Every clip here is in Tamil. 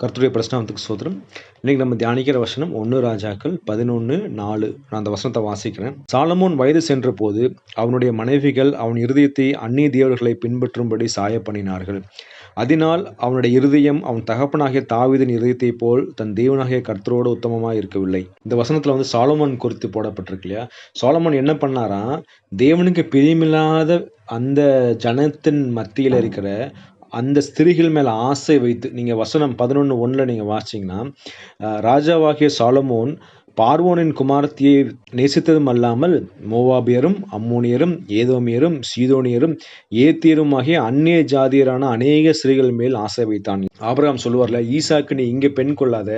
கர்த்தருடைய பிரஸ்தானத்துக்கு சோதரம் இன்னைக்கு நம்ம தியானிக்கிற வசனம் ஒன்று ராஜாக்கள் பதினொன்று நாலு. நான் அந்த வசனத்தை வாசிக்கிறேன். சாலமோன் வயது சென்ற போது அவனுடைய மனைவிகள் அவன் இருதயத்தை அந்நிய தேவர்களை பின்பற்றும்படி சாய பண்ணினார்கள் அதனால் அவனுடைய இருதயம் அவன் தகப்பனாகிய தாவிதின் இருதயத்தை போல் தன் தேவனாகிய கர்த்தரோடு உத்தமமாக இருக்கவில்லை. இந்த வசனத்தில் வந்து சாலமோன் குறித்து போடப்பட்டிருக்கு இல்லையா? சாலமோன் என்ன பண்ணாராம்? தேவனுக்கு பிரியமில்லாத அந்த ஜனத்தின் மத்தியில் இருக்கிற அந்த ஸ்திரீகள் மேலே ஆசை வைத்து நீங்கள் வசனம் பதினொன்று ஒன்றில் நீங்கள் வாசிங்கன்னா ராஜாவாகிய சாலமோன் பார்வோனின் குமாரத்தியை நேசித்ததும் அல்லாமல் மோவாபியரும் அம்மோனியரும் ஏதோமியரும் சீதோனியரும் ஏத்தியரும் ஆகிய அந்நிய ஜாதியரான அநேக ஸ்திரீகள் மேல் ஆசை வைத்தான். ஆபிரகாம் சொல்லுவார்ல ஈசாக்கு நீ இங்கே பெண் கொள்ளாத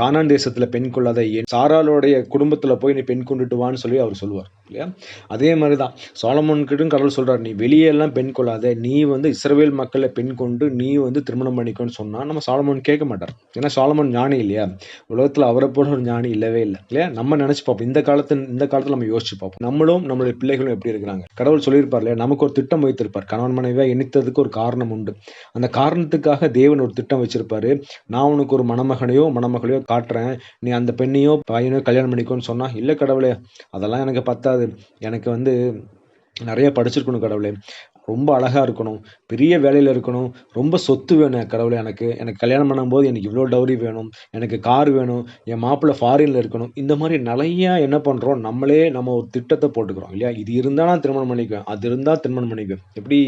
கானான் தேசத்தில் பெண் கொள்ளாத என் சாராளுடைய குடும்பத்தில் போய் நீ பெண் கொண்டுட்டு வான்னு சொல்லி அவர் சொல்லுவார் இல்லையா? அதே மாதிரி தான் சோழமோன்கிட்டும் கடவுள் சொல்கிறார் நீ வெளியே எல்லாம் பெண் கொள்ளாத நீ வந்து இஸ்ரவேல் மக்களை பெண் கொண்டு நீ வந்து திருமணம் பண்ணிக்கோன்னு சொன்னால் நம்ம சாலமோன் கேட்க மாட்டார். ஏன்னா சாலமோன் ஞானி இல்லையா? உலகத்தில் அவரை போல ஒரு ஞானி இல்லவே இல்லை. இல்லையா? நம்ம நினைச்சு பார்ப்போம். இந்த காலத்து இந்த காலத்துல நம்ம யோசிச்சு பார்ப்போம். நம்மளும் நம்மளுடைய பிள்ளைகளும் எப்படி இருக்கிறாங்க? கடவுள் சொல்லியிருப்பார் இல்லையா? நமக்கு ஒரு திட்டம் வைத்திருப்பார். கணவன் மனைவியா இணைத்ததுக்கு ஒரு காரணம் உண்டு. அந்த காரணத்துக்காக தேவன் ஒரு திட்டம் வச்சிருப்பாரு. நான் உனக்கு ஒரு மணமகனையோ மணமகளையோ காட்டுறேன். நீ அந்த பெண்ணையோ பையனையோ கல்யாணம் பண்ணிக்கோன்னு சொன்னா இல்லை கடவுளே அதெல்லாம் எனக்கு பத்தாது. எனக்கு வந்து நிறைய படிச்சிருக்கணும் கடவுளே. ரொம்ப அழகா இருக்கணும். பெரிய வேலையில் இருக்கணும். ரொம்ப சொத்து வேணும் கடவுளே எனக்கு. எனக்கு கல்யாணம் பண்ணும்போது எனக்கு இவ்வளோ டவுரி வேணும். எனக்கு கார் வேணும். என் மாப்பிள்ளை ஃபாரினில் இருக்கணும். இந்த மாதிரி நிறையா என்ன பண்ணுறோம் நம்மளே நம்ம ஒரு திட்டத்தை போட்டுக்கிறோம் இல்லையா? இது இருந்தால் நான் திருமணம் பண்ணிக்குவேன். அது இருந்தால் திருமணம் பண்ணிக்குவேன். எப்படி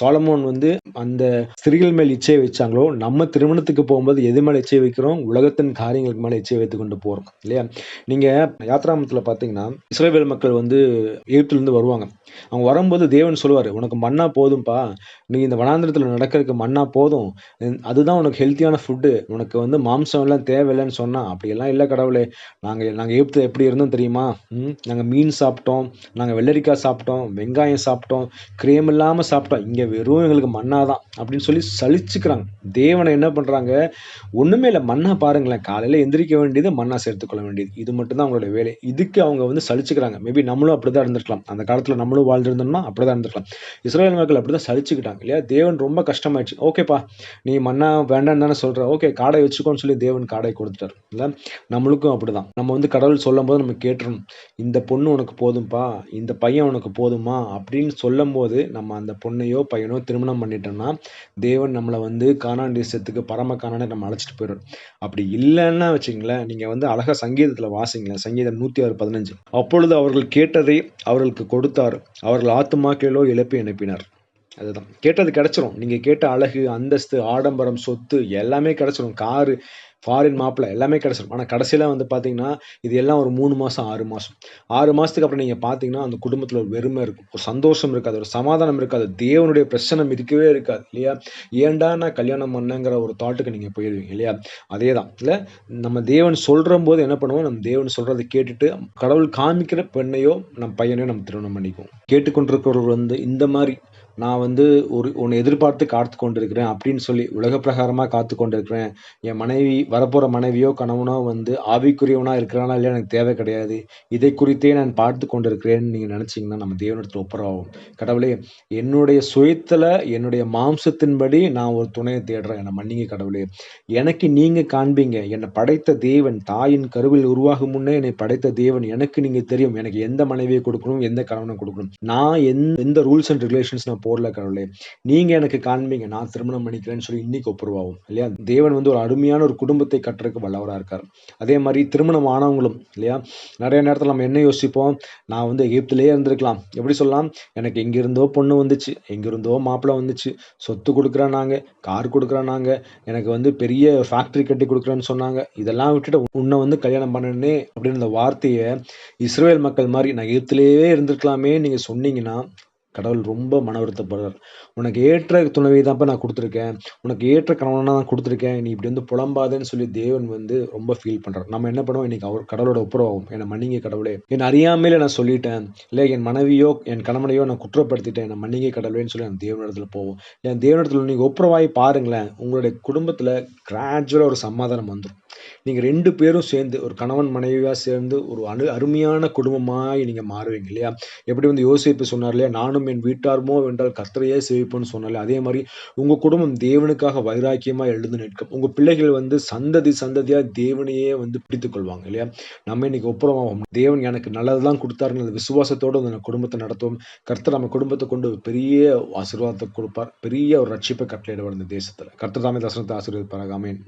சோலமோன் வந்து அந்த ஸ்திரீகள் மேல் இச்சையை வச்சாங்களோ நம்ம திருமணத்துக்கு போகும்போது எது மேலே இச்சை வைக்கிறோம்? உலகத்தின் காரியங்களுக்கு மேலே இச்சை வைத்து கொண்டு போகிறோம் இல்லையா? நீங்க யாத்ராமத்தில் பார்த்தீங்கன்னா இஸ்ரேவேல் மக்கள் வந்து எழுத்துலேருந்து வருவாங்க. அவங்க வரும்போது தேவன் சொல்லுவார் உனக்கு மண்ணா போதும்ப்பா நீ இந்த வனாந்திரத்தில் நடக்கிறதுக்கு மண்ணா போதும். அதுதான் உனக்கு ஹெல்த்தியான ஃபுட்டு உனக்கு வந்து மாம்சம் எல்லாம் தேவையில்லைன்னு சொன்னா அப்படியெல்லாம் இல்லை கடவுளே. நாங்கள் நாங்கள் எகிப்து எப்படி இருந்தோம் தெரியுமா? நாங்கள் மீன் சாப்பிட்டோம். நாங்கள் வெள்ளரிக்காய் சாப்பிட்டோம். வெங்காயம் சாப்பிட்டோம். கிரேம் இல்லாமல் சாப்பிட்டோம். இங்கே வெறும் எங்களுக்கு மண்ணா தான் அப்படின்னு சொல்லி சலிச்சுக்கிறாங்க. தேவனை என்ன பண்ணுறாங்க ஒன்றுமே இல்லை. மண்ணா பாருங்களேன். காலையில் எந்திரிக்க வேண்டியது மண்ணா சேர்த்துக்கொள்ள வேண்டியது. இது மட்டும்தான் அவங்களோட வேலை. இதுக்கு அவங்க வந்து சலிச்சுக்கிறாங்க. மேபி நம்மளும் அப்படிதான் இருந்திருக்கலாம். அந்த காலத்தில் நம்மளும் வாழ்ந்துருந்தோம்னா அப்படி தான் இருந்திருக்கலாம். இஸ்ரேல் மக்கள் அப்படிதான் சலிச்சுக்கிட்டாங்க இல்லையா? தேவன் ரொம்ப கஷ்டமாயிடுச்சு. ஓகேப்பா நீ மண்ணா வேண்டாம்னு தானே சொல்ற. ஓகே காடை வச்சுக்கோன்னு சொல்லி தேவன் காடை கொடுத்துட்டாரு. இல்லை நம்மளுக்கும் அப்படிதான். நம்ம வந்து கடவுள் சொல்லும் போது நம்ம கேட்டுரும் இந்த பொண்ணு உனக்கு போதும்பா இந்த பையன் உனக்கு போதுமா அப்படின்னு சொல்லும் போது நம்ம அந்த பொண்ணையோ பையனோ திருமணம் பண்ணிட்டோம்னா தேவன் நம்மளை வந்து காணான் தேசத்துக்கு பரம காணான்னு நம்ம அழைச்சிட்டு போயிடும் அப்படி இல்லைன்னா வச்சுங்களேன் நீங்க வந்து அழகா சங்கீதத்துல வாசிங்களேன் சங்கீதம் நூத்தி ஆறு பதினஞ்சு. அப்பொழுது அவர்கள் கேட்டதை அவர்களுக்கு கொடுத்தார். அவர்கள் ஆத்துமாக்களிலோ இழப்பை அனுப்பினார். அதுதான். கேட்டது கிடைச்சிரும். நீங்கள் கேட்ட அழகு அந்தஸ்து ஆடம்பரம் சொத்து எல்லாமே கிடச்சிரும். காரு ஃபாரின் மாப்பிள்ள எல்லாமே கிடச்சிரும். ஆனால் கடைசியில் வந்து பார்த்தீங்கன்னா இது எல்லாம் ஒரு மூணு மாதம் ஆறு மாதம் ஆறு மாதத்துக்கு அப்புறம் நீங்கள் பார்த்தீங்கன்னா அந்த குடும்பத்தில் ஒரு வெறுமை இருக்கும். ஒரு சந்தோஷம் இருக்காது. ஒரு சமாதானம் இருக்காது. தேவனுடைய பிரச்சனை இருக்கவே இருக்காது. இல்லையா? ஏன்டா நான் கல்யாணம் பண்ணேங்கிற ஒரு தாட்டுக்கு நீங்கள் போயிடுவீங்க இல்லையா? அதே தான் இல்லை நம்ம தேவன் சொல்கிற போது என்ன பண்ணுவோம்? நம்ம தேவன் சொல்கிறத கேட்டுட்டு கடவுள் காமிக்கிற பெண்ணையோ நம்ம பையனையோ நம்ம திருமணம் பண்ணிக்குவோம். கேட்டுக்கொண்டிருக்கிறவர் வந்து இந்த மாதிரி நான் வந்து ஒரு உன்னை எதிர்பார்த்து காத்து கொண்டிருக்கிறேன் அப்படின்னு சொல்லி உலக பிரகாரமாக காத்து கொண்டிருக்கிறேன். என் மனைவி வரப்போகிற மனைவியோ கணவனோ வந்து ஆவிக்குரியவனாக இருக்கிறானா இல்லையா எனக்கு தேவை கிடையாது. இதை குறித்தே நான் பார்த்து கொண்டிருக்கிறேன்னு நீங்கள் நினச்சிங்கன்னா நம்ம தேவனிடத்தில் ஒப்புரவாகும். கடவுளே என்னுடைய சுயத்தில் என்னுடைய மாம்சத்தின்படி நான் ஒரு துணையை தேடுறேன். என்னை மன்னிங்க கடவுளே. எனக்கு நீங்கள் காண்பீங்க என்னை படைத்த தேவன் தாயின் கருவில் உருவாகும் முன்னே என்னை படைத்த தேவன் எனக்கு நீங்கள் தெரியும். எனக்கு எந்த மனைவியை கொடுக்கணும் எந்த கணவனை கொடுக்கணும். நான் எந்த எந்த ரூல்ஸ் அண்ட் ரெகுலேஷன்ஸ் நான் போடல கடவுளே. நீங்க எனக்கு காண்பீங்க நான் திருமணம் பண்ணிக்கிறேன்னு சொல்லி இன்னைக்கு ஒப்புருவாகும் இல்லையா? தேவன் வந்து ஒரு அருமையான ஒரு குடும்பத்தை கட்டுறதுக்கு வல்லவராக இருக்கார். அதே மாதிரி திருமணம் ஆனவங்களும் இல்லையா? நிறைய நேரத்தில் நம்ம என்ன யோசிப்போம்? நான் வந்து எகிப்திலேயே இருந்திருக்கலாம். எப்படி சொல்லலாம்? எனக்கு எங்கிருந்தோ பொண்ணு வந்துச்சு எங்கிருந்தோ மாப்பிள்ளை வந்துச்சு. சொத்து கொடுக்குறானாங்க கார் கொடுக்குறானாங்க எனக்கு வந்து பெரிய ஃபேக்டரி கட்டி கொடுக்குறேன்னு சொன்னாங்க. இதெல்லாம் விட்டுட்டு உன்னை வந்து கல்யாணம் பண்ணனே அப்படின்னு வார்த்தையை இஸ்ரேல் மக்கள் மாதிரி நான் எகிப்திலேயே இருந்திருக்கலாமே நீங்கள் சொன்னீங்கன்னா கடவுள் ரொம்ப மன வருத்தப்படுறார். உனக்கு ஏற்ற துணவை தான்ப்பா நான் கொடுத்துருக்கேன். உனக்கு ஏற்ற கணவனாக நான் கொடுத்துருக்கேன். நீ இப்படி வந்து புலம்பாதேன்னு சொல்லி தேவன் வந்து ரொம்ப ஃபீல் பண்ணுறார் நம்ம என்ன பண்ணுவோம்? இன்னைக்கு அவர் கடவுளோட ஒப்புரவாகும் என்னை மன்னிங்க கடவுளே. என் அறியாமையில நான் சொல்லிட்டேன். இல்லை என் மனைவியோ என் கணவனையோ நான் குற்றப்படுத்திட்டேன். என்னை மன்னிங்க கடவுளேன்னு சொல்லி நான் தேவனிடத்தில் போவோம். என் தேவனிடத்துல நீங்கள் ஒப்புரவாகி பாருங்களேன். உங்களுடைய குடும்பத்தில் கிராஜுவலாக ஒரு சமாதானம் வந்துடும் நீங்க ரெண்டு பேரும் சேர்ந்து ஒரு கணவன் மனைவியாக சேர்ந்து ஒரு அனு அருமையான குடும்பமாய் நீங்க மாறுவீங்க இல்லையா? எப்படி வந்து யோசிப்பு சொன்னார் இல்லையா? நானும் குடும்பம் என் வீட்டாருமோ என்றால் கர்த்தரையே சேவிப்போம்னு சொன்னாலே அதே மாதிரி உங்க குடும்பம் தேவனுக்காக வைராக்கியமா எழுந்து நிற்கும். உங்க பிள்ளைகள் வந்து சந்ததி சந்ததியா தேவனையே வந்து பிடித்து கொள்வாங்க இல்லையா? நம்ம இன்னைக்கு ஒப்புரமாவோம் தேவன் எனக்கு நல்லதெல்லாம் கொடுத்தாருன்னு அந்த விசுவாசத்தோடு அந்த குடும்பத்தை நடத்துவோம். கர்த்தர் நம்ம குடும்பத்தை கொண்டு பெரிய ஆசீர்வாதத்தை கொடுப்பார். பெரிய ஒரு ரட்சிப்பை கட்டளையிடுவார் இந்த தேசத்துல. கர்த்தர் தாமே தசனத்தை ஆசீர்வதிப்பாராக. ஆமென்.